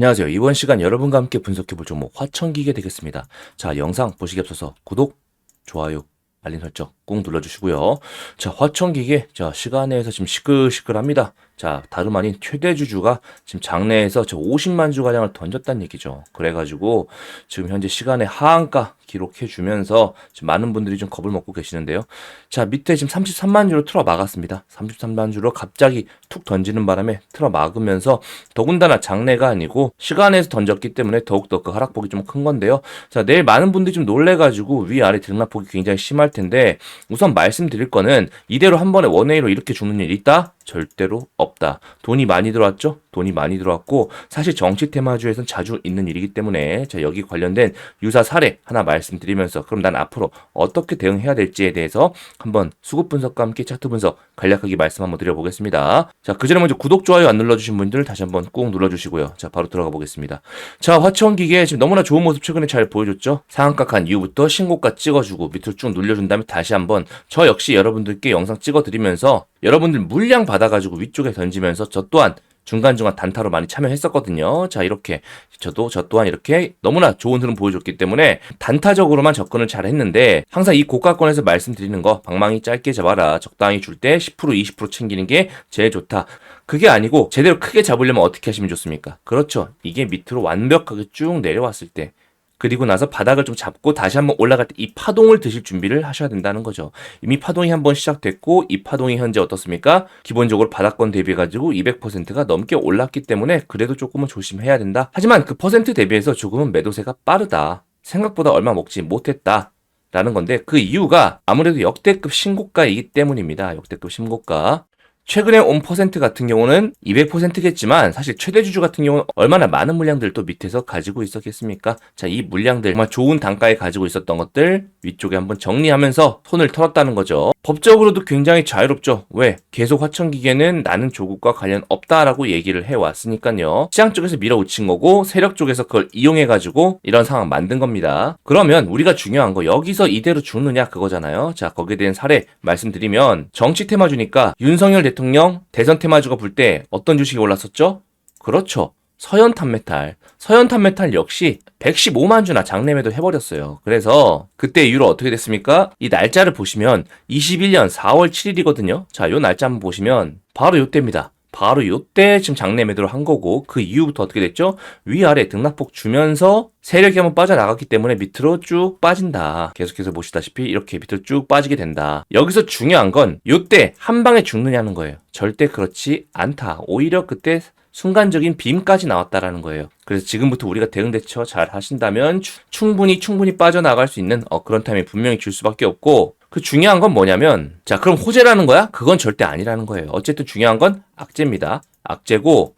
안녕하세요. 이번 시간 여러분과 함께 분석해 볼 종목 화천기계 되겠습니다. 자, 영상 보시기 앞서서 구독, 좋아요, 알림 설정 꼭 눌러주시고요. 자, 화천기계, 자, 시간에서 지금 시끌시끌합니다. 자, 다름 아닌 최대 주주가 지금 장내에서 저 50만 주 가량을 던졌다는 얘기죠. 그래가지고 지금 현재 시간에 하한가 기록해주면서 지금 많은 분들이 좀 겁을 먹고 계시는데요. 자, 밑에 지금 33만 주로 틀어 막았습니다. 33만 주로 갑자기 툭 던지는 바람에 틀어 막으면서 더군다나 장내가 아니고 시간에서 던졌기 때문에 더욱더 그 하락폭이 좀 큰 건데요. 자, 내일 많은 분들이 좀 놀래가지고 위아래 등락폭이 굉장히 심할 텐데 우선 말씀드릴 거는 이대로 한 번에 원웨이로 이렇게 죽는 일 있다? 절대로 없다. 돈이 많이 들어왔죠? 돈이 많이 들어왔고 사실 정치 테마주에선 자주 있는 일이기 때문에 자 여기 관련된 유사 사례 하나 말씀드리면서 그럼 난 앞으로 어떻게 대응해야 될지에 대해서 한번 수급 분석과 함께 차트 분석 간략하게 말씀 한번 드려보겠습니다. 자 그전에 먼저 구독 좋아요 안 눌러주신 분들 다시 한번 꼭 눌러주시고요. 자 바로 들어가 보겠습니다. 자 화천 기계 지금 너무나 좋은 모습 최근에 잘 보여줬죠? 상한가 간 이후부터 신고가 찍어주고 밑으로 쭉 눌려준 다음에 다시 한번 저 역시 여러분들께 영상 찍어드리면서 여러분들 물량 받아가지고 위쪽에 던지면서 저 또한 중간중간 단타로 많이 참여했었거든요. 자, 이렇게 저도 저 또한 이렇게 너무나 좋은 흐름 보여줬기 때문에 단타적으로만 접근을 잘 했는데 항상 이 고가권에서 말씀드리는 거 방망이 짧게 잡아라. 적당히 줄 때 10% 20% 챙기는 게 제일 좋다. 그게 아니고 제대로 크게 잡으려면 어떻게 하시면 좋습니까? 그렇죠. 이게 밑으로 완벽하게 쭉 내려왔을 때 그리고 나서 바닥을 좀 잡고 다시 한번 올라갈 때 이 파동을 드실 준비를 하셔야 된다는 거죠. 이미 파동이 한번 시작됐고 이 파동이 현재 어떻습니까? 기본적으로 바닥권 대비해 가지고 200%가 넘게 올랐기 때문에 그래도 조금은 조심해야 된다. 하지만 그 퍼센트 대비해서 조금은 매도세가 빠르다. 생각보다 얼마 먹지 못했다. 라는 건데 그 이유가 아무래도 역대급 신고가이기 때문입니다. 역대급 신고가. 최근에 온 퍼센트 같은 경우는 200%겠지만 사실 최대 주주 같은 경우는 얼마나 많은 물량들 또 밑에서 가지고 있었겠습니까? 자, 이 물량들 정말 좋은 단가에 가지고 있었던 것들 위쪽에 한번 정리하면서 손을 털었다는 거죠. 법적으로도 굉장히 자유롭죠. 왜? 계속 화천기계는 나는 조국과 관련 없다라고 얘기를 해왔으니까요. 시장 쪽에서 밀어붙인 거고 세력 쪽에서 그걸 이용해가지고 이런 상황 만든 겁니다. 그러면 우리가 중요한 거 여기서 이대로 죽느냐 그거잖아요. 자, 거기에 대한 사례 말씀드리면 정치 테마 주니까 윤석열 대통령 대통령 대선 테마주가 불 때 어떤 주식이 올랐었죠? 그렇죠. 서현 탄메탈. 서현 탄메탈 역시 115만 주나 장내 매도 해버렸어요. 그래서 그때 이후로 어떻게 됐습니까? 이 날짜를 보시면 21년 4월 7일이거든요. 자, 요 날짜 한번 보시면 바로 요때입니다. 바로 요때 지금 장내 매도를 한 거고 그 이후부터 어떻게 됐죠? 위아래 등락폭 주면서 세력이 한번 빠져나갔기 때문에 밑으로 쭉 빠진다. 계속해서 보시다시피 이렇게 밑으로 쭉 빠지게 된다. 여기서 중요한 건 요때 한 방에 죽느냐는 거예요. 절대 그렇지 않다. 오히려 그때 순간적인 빔까지 나왔다라는 거예요. 그래서 지금부터 우리가 대응 대처 잘 하신다면 충분히 충분히 빠져나갈 수 있는 어, 그런 타임이 분명히 줄 수밖에 없고 그 중요한 건 뭐냐면 자 그럼 호재라는 거야? 그건 절대 아니라는 거예요. 어쨌든 중요한 건 악재입니다. 악재고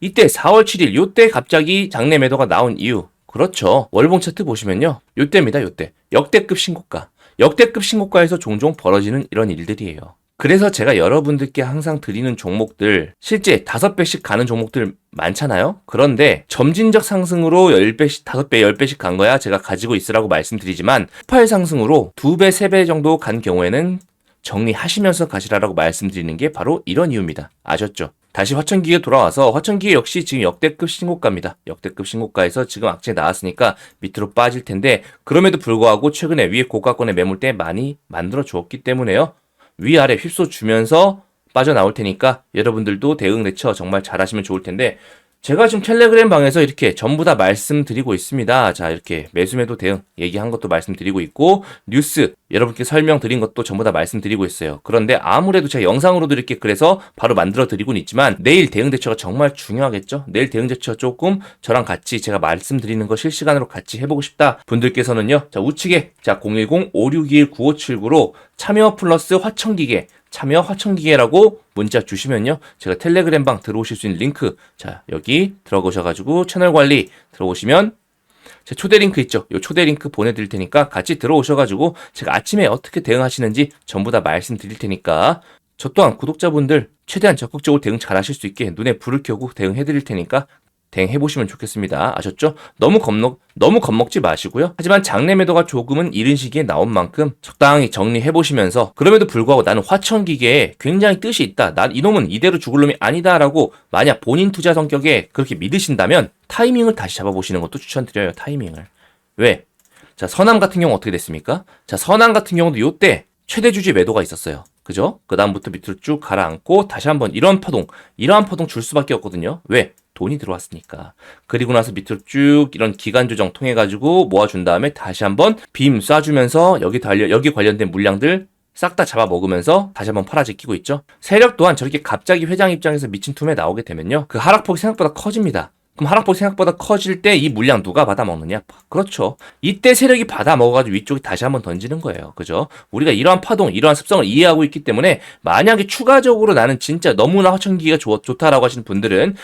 이때 4월 7일 요때 갑자기 장내 매도가 나온 이유 그렇죠. 월봉 차트 보시면요. 요때입니다. 요때 역대급 신고가 역대급 신고가에서 종종 벌어지는 이런 일들이에요. 그래서 제가 여러분들께 항상 드리는 종목들, 실제 5배씩 가는 종목들 많잖아요? 그런데 점진적 상승으로 10배씩, 5배, 10배씩 간 거야 제가 가지고 있으라고 말씀드리지만, 폭발 상승으로 2배, 3배 정도 간 경우에는 정리하시면서 가시라라고 말씀드리는 게 바로 이런 이유입니다. 아셨죠? 다시 화천기에 돌아와서 화천기계 역시 지금 역대급 신고가입니다. 역대급 신고가에서 지금 악재 나왔으니까 밑으로 빠질 텐데 그럼에도 불구하고 최근에 위에 고가권의 매물대 많이 만들어 주었기 때문에요. 위아래 휩쓸어 주면서 빠져나올 테니까 여러분들도 대응 대처 정말 잘하시면 좋을 텐데 제가 지금 텔레그램 방에서 이렇게 전부 다 말씀드리고 있습니다. 자, 이렇게 매수매도 대응 얘기한 것도 말씀드리고 있고, 뉴스 여러분께 설명드린 것도 전부 다 말씀드리고 있어요. 그런데 아무래도 제가 영상으로도 이렇게 그래서 바로 만들어 드리고는 있지만, 내일 대응 대처가 정말 중요하겠죠? 내일 대응 대처 조금 저랑 같이 제가 말씀드리는 거 실시간으로 같이 해보고 싶다 분들께서는요, 자, 우측에, 자, 010-5621-9579로 참여 플러스 화청기계, 참여 화청기계라고 문자 주시면요. 제가 텔레그램 방 들어오실 수 있는 링크, 자, 여기 들어오셔가지고 채널 관리 들어오시면 제 초대 링크 있죠? 이 초대 링크 보내드릴 테니까 같이 들어오셔가지고 제가 아침에 어떻게 대응하시는지 전부 다 말씀드릴 테니까 저 또한 구독자분들 최대한 적극적으로 대응 잘 하실 수 있게 눈에 불을 켜고 대응해드릴 테니까 대응해 보시면 좋겠습니다. 아셨죠? 너무 겁먹 너무 겁먹지 마시고요. 하지만 장내 매도가 조금은 이른 시기에 나온 만큼 적당히 정리해 보시면서 그럼에도 불구하고 나는 화천 기계에 굉장히 뜻이 있다. 난 이놈은 이대로 죽을 놈이 아니다라고 만약 본인 투자 성격에 그렇게 믿으신다면 타이밍을 다시 잡아보시는 것도 추천드려요. 타이밍을. 왜? 자, 선암 같은 경우 어떻게 됐습니까? 자, 선암 같은 경우도 요때 최대 주지 매도가 있었어요. 그죠? 그 다음부터 밑으로 쭉 가라앉고 다시 한번 이런 파동, 이러한 파동 줄 수밖에 없거든요. 왜? 돈이 들어왔으니까. 그리고 나서 밑으로 쭉 이런 기간 조정 통해 가지고 모아준 다음에 다시 한번 빔 쏴주면서 여기 달려 여기 관련된 물량들 싹 다 잡아 먹으면서 다시 한번 팔아제끼고 있죠. 세력 또한 저렇게 갑자기 회장 입장에서 미친 툼에 나오게 되면요. 그 하락폭이 생각보다 커집니다. 그럼 하락폭이 생각보다 커질 때 이 물량 누가 받아 먹느냐? 그렇죠. 이때 세력이 받아 먹어가지고 위쪽에 다시 한번 던지는 거예요. 그죠? 우리가 이러한 파동, 이러한 습성을 이해하고 있기 때문에 만약에 추가적으로 나는 진짜 너무나 화천기가 좋, 좋다라고 하시는 분들은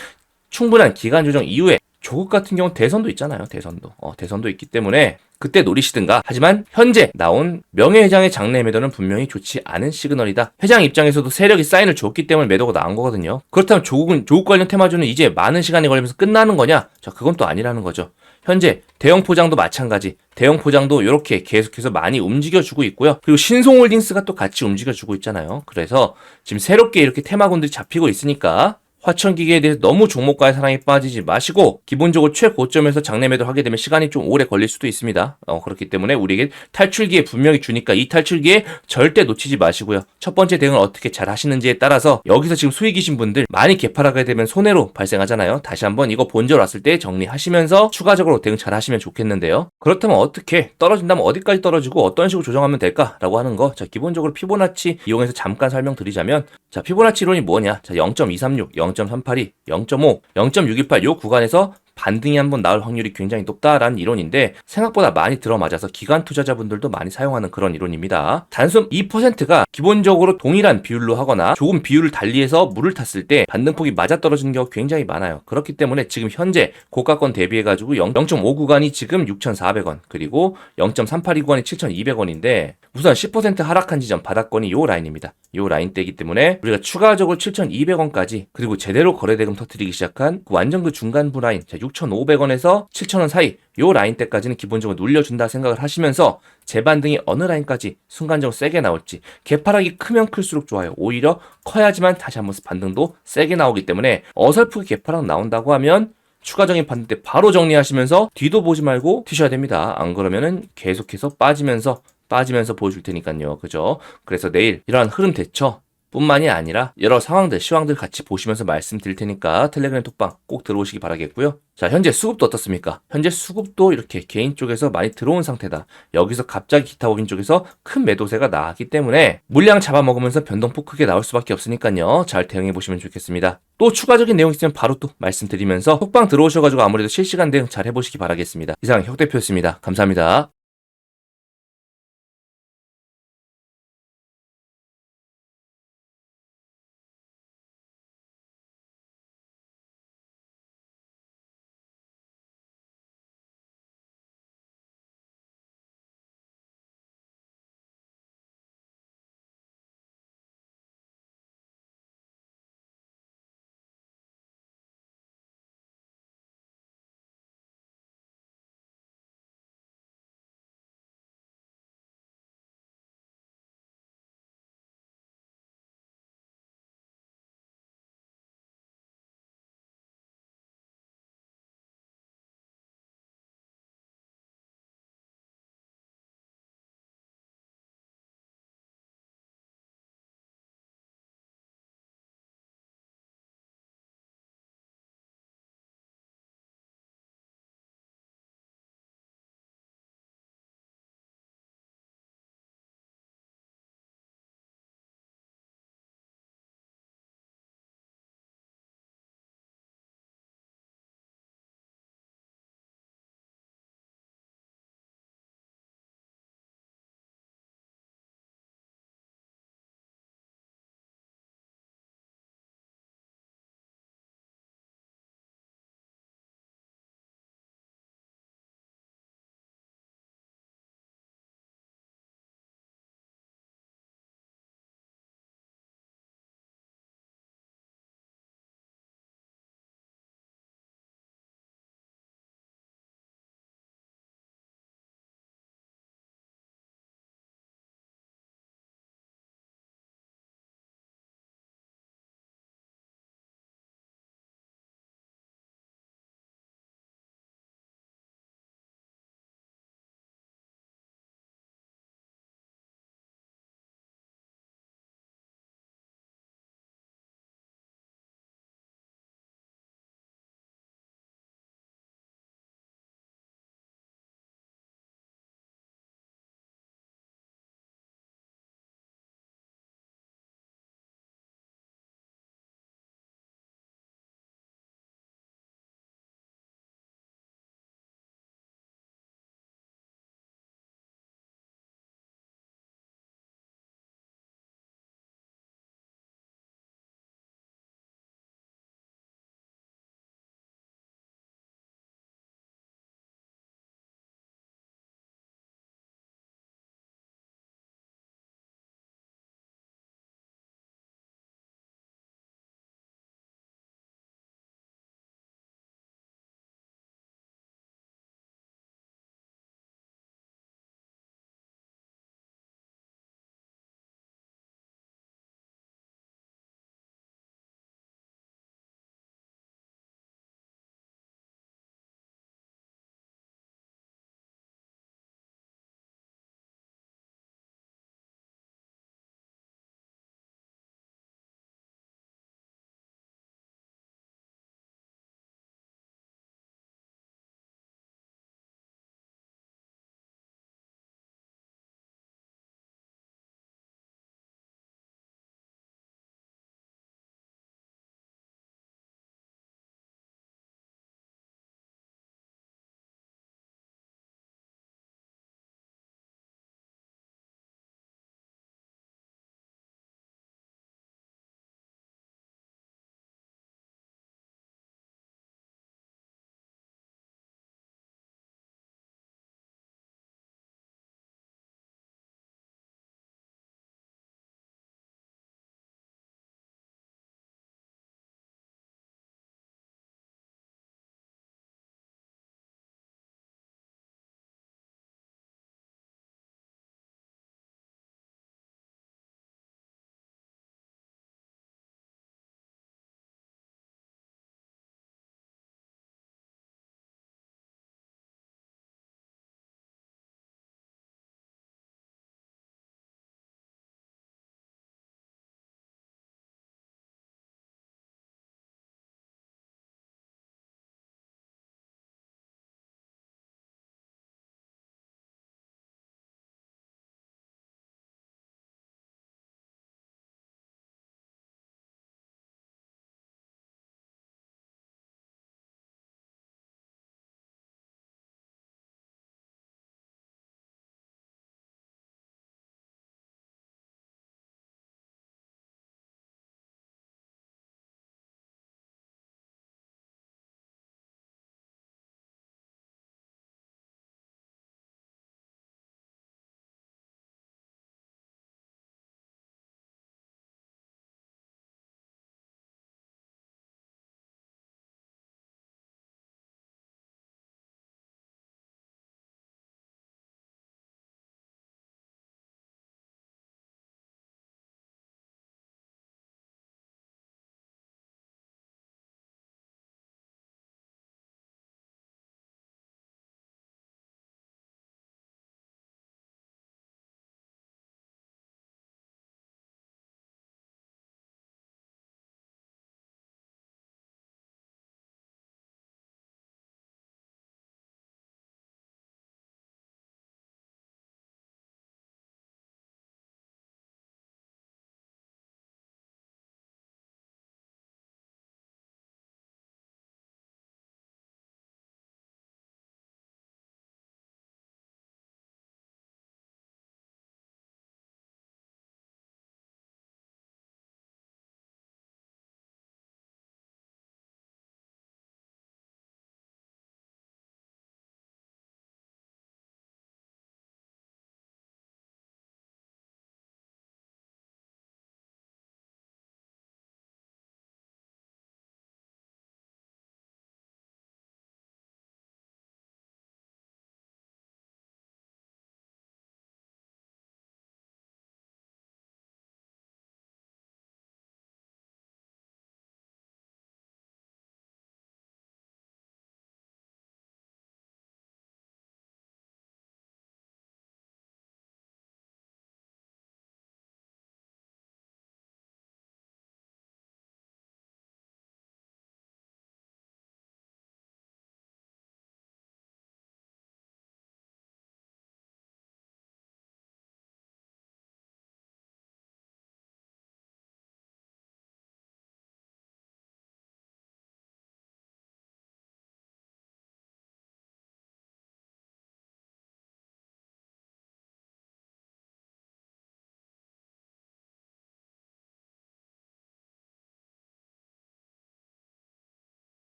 충분한 기간 조정 이후에 조국 같은 경우는 대선도 있잖아요. 대선도. 어, 대선도 있기 때문에 그때 노리시든가. 하지만 현재 나온 명예회장의 장내 매도는 분명히 좋지 않은 시그널이다. 회장 입장에서도 세력이 사인을 줬기 때문에 매도가 나온 거거든요. 그렇다면 조국은 조국 관련 테마주는 이제 많은 시간이 걸리면서 끝나는 거냐? 자, 그건 또 아니라는 거죠. 현재 대형 포장도 마찬가지. 대형 포장도 이렇게 계속해서 많이 움직여주고 있고요. 그리고 신송홀딩스가 또 같이 움직여주고 있잖아요. 그래서 지금 새롭게 이렇게 테마군들이 잡히고 있으니까 화천기계에 대해서 너무 종목과의 사랑에 빠지지 마시고 기본적으로 최고점에서 장내 매도를 하게 되면 시간이 좀 오래 걸릴 수도 있습니다. 어, 그렇기 때문에 우리에게 탈출기에 분명히 주니까 이 탈출기에 절대 놓치지 마시고요. 첫 번째 대응을 어떻게 잘 하시는지에 따라서 여기서 지금 수익이신 분들 많이 개팔하게 되면 손해로 발생하잖아요. 다시 한번 이거 본절 왔을 때 정리하시면서 추가적으로 대응 잘 하시면 좋겠는데요. 그렇다면 어떻게 떨어진다면 어디까지 떨어지고 어떤 식으로 조정하면 될까라고 하는 거. 자, 기본적으로 피보나치 이용해서 잠깐 설명드리자면 자, 피보나치 이론이 뭐냐? 자, 0.236, 0.382, 0.5, 0.618 요 구간에서 반등이 한번 나올 확률이 굉장히 높다라는 이론인데 생각보다 많이 들어맞아서 기관 투자자분들도 많이 사용하는 그런 이론입니다. 단순 2%가 기본적으로 동일한 비율로 하거나 조금 비율을 달리해서 물을 탔을 때 반등폭이 맞아떨어지는 경우가 굉장히 많아요. 그렇기 때문에 지금 현재 고가권 대비해가지고 0.5 구간이 지금 6,400원 그리고 0.382 구간이 7,200원인데 우선 10% 하락한 지점 바닥권이 요 라인입니다. 요 라인대이기 때문에 우리가 추가적으로 7,200원까지 그리고 제대로 거래대금 터트리기 시작한 그 완전 그 중간 부 라인 6,500원에서 7,000원 사이 요 라인대까지는 기본적으로 눌려준다 생각을 하시면서 재반등이 어느 라인까지 순간적으로 세게 나올지 개파락이 크면 클수록 좋아요. 오히려 커야지만 다시 한번 반등도 세게 나오기 때문에 어설프게 개파락 나온다고 하면 추가적인 반등 때 바로 정리하시면서 뒤도 보지 말고 튀셔야 됩니다. 안 그러면은 계속해서 빠지면서 빠지면서 보여줄 테니까요. 그죠? 그래서 내일 이러한 흐름 대처 뿐만이 아니라 여러 상황들, 시황들 같이 보시면서 말씀드릴 테니까 텔레그램 톡방 꼭 들어오시기 바라겠고요. 자, 현재 수급도 어떻습니까? 현재 수급도 이렇게 개인 쪽에서 많이 들어온 상태다. 여기서 갑자기 기타 법인 쪽에서 큰 매도세가 나왔기 때문에 물량 잡아먹으면서 변동폭 크게 나올 수밖에 없으니까요. 잘 대응해 보시면 좋겠습니다. 또 추가적인 내용 있으면 바로 또 말씀드리면서 톡방 들어오셔가지고 아무래도 실시간 대응 잘 해보시기 바라겠습니다. 이상 혁 대표였습니다. 감사합니다.